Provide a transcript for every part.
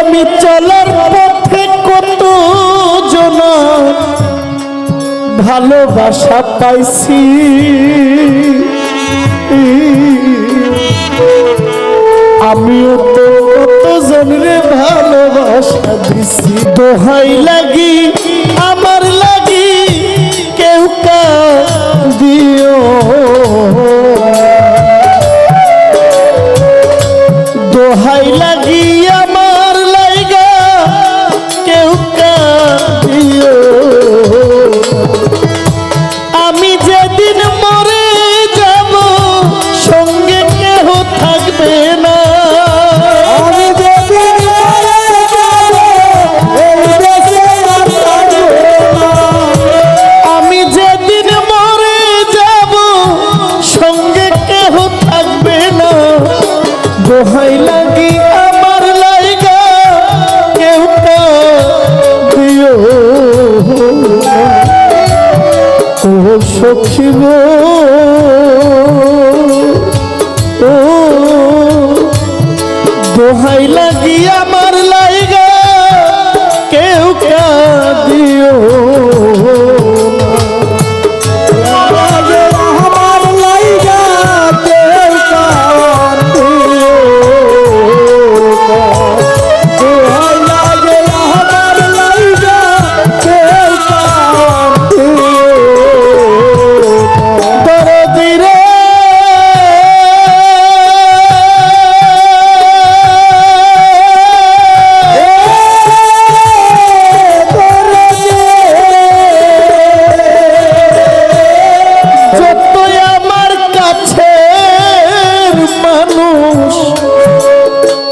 আমি চলার পথে কত জন ভালোবাসা পাইছি। আমিও তো কত জনের ভালোবাসা দিছি। দোহাই লাগি দোহাই লাগি আমার লাইগা কেউ দিও ও সখী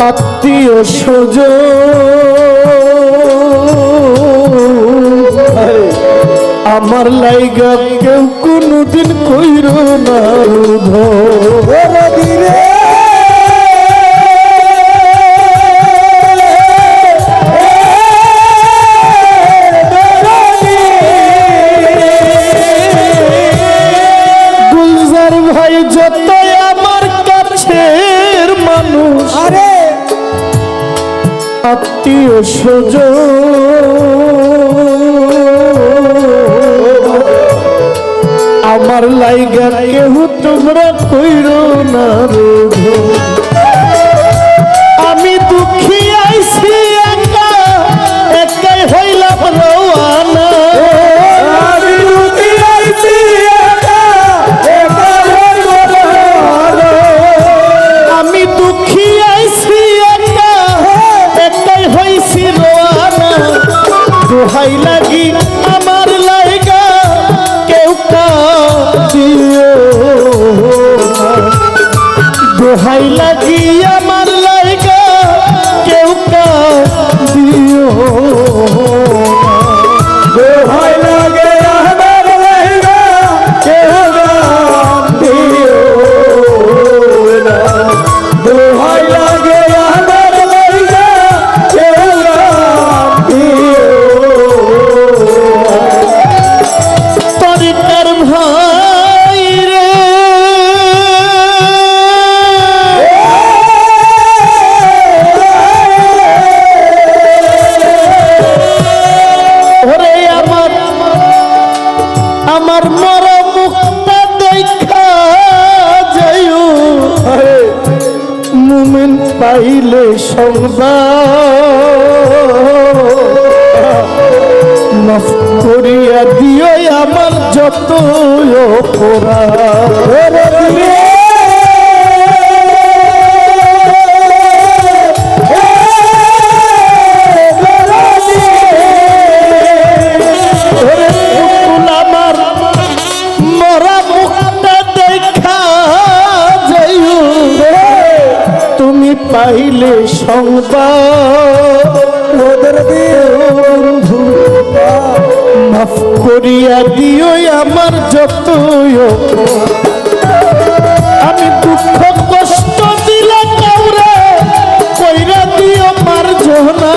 আত্মীয় সজ আমার লাইগা কেউ কোনোদিন কইর না আমার লাইগা কেহ তোমরা কইরো না রোজ মাফ করিয়া দিও আমার যত অপরাধ। পাইলে সংবাদ। মাফ করিয়া দিও আমার যত আমি দুঃখ কষ্ট দিলাম কইরা দিও মার জোনা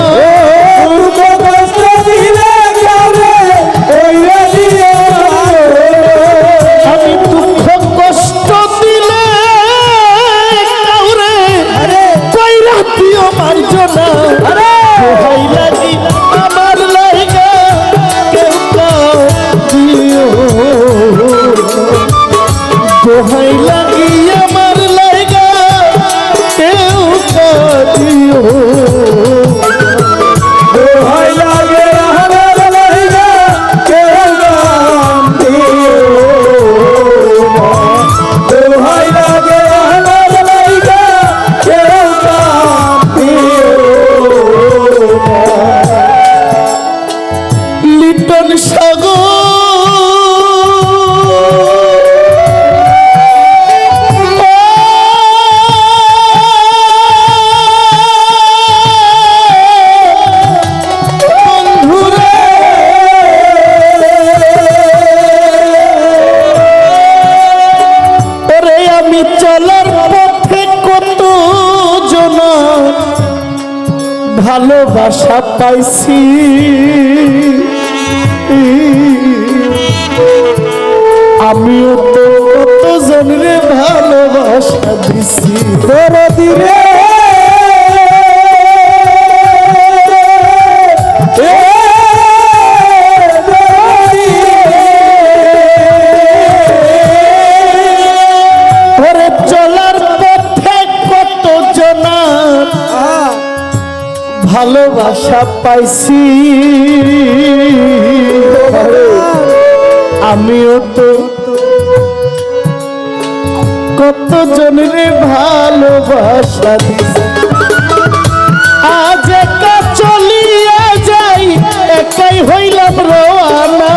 ভালোবাসা পাইছি। আমিও তো কত ভালোবাসা দিছি। দরদি রে ভালোবাসা পাইছি। আমিও তো কত জনের ভালোবাসা দিছি। আজ একা চলিয়া যাই, একাই হইলাম রোয়ানা।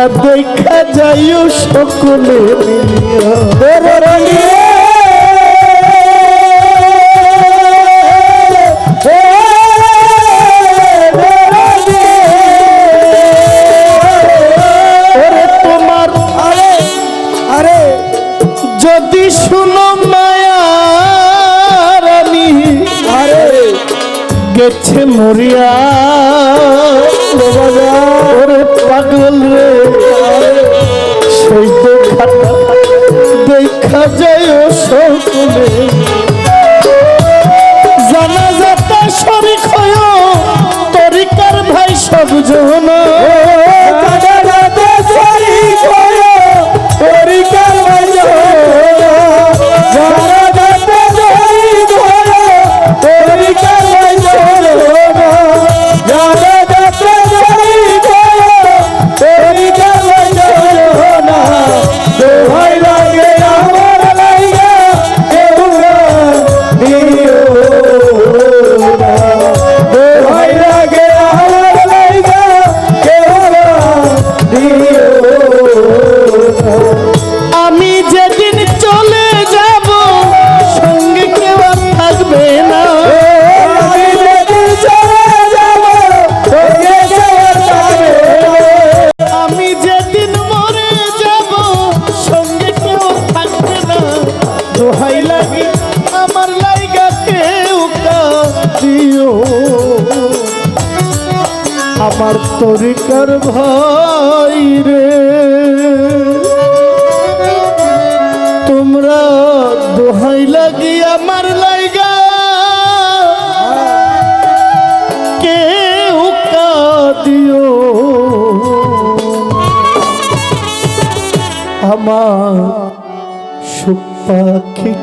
দেখাটা দেখা যাইও সকলে যদি শুনো মায়ার আরে গেছে মরিয়া। ওরে পাগল রে। দেখা যায় সকলে জানা যাতে শরিক হয় তরিকার ভাই সব জন তরিকার ভাই রে। তোমরা দোহাই লাগি আমার লাইগা। কেউ দিও আমার গেছে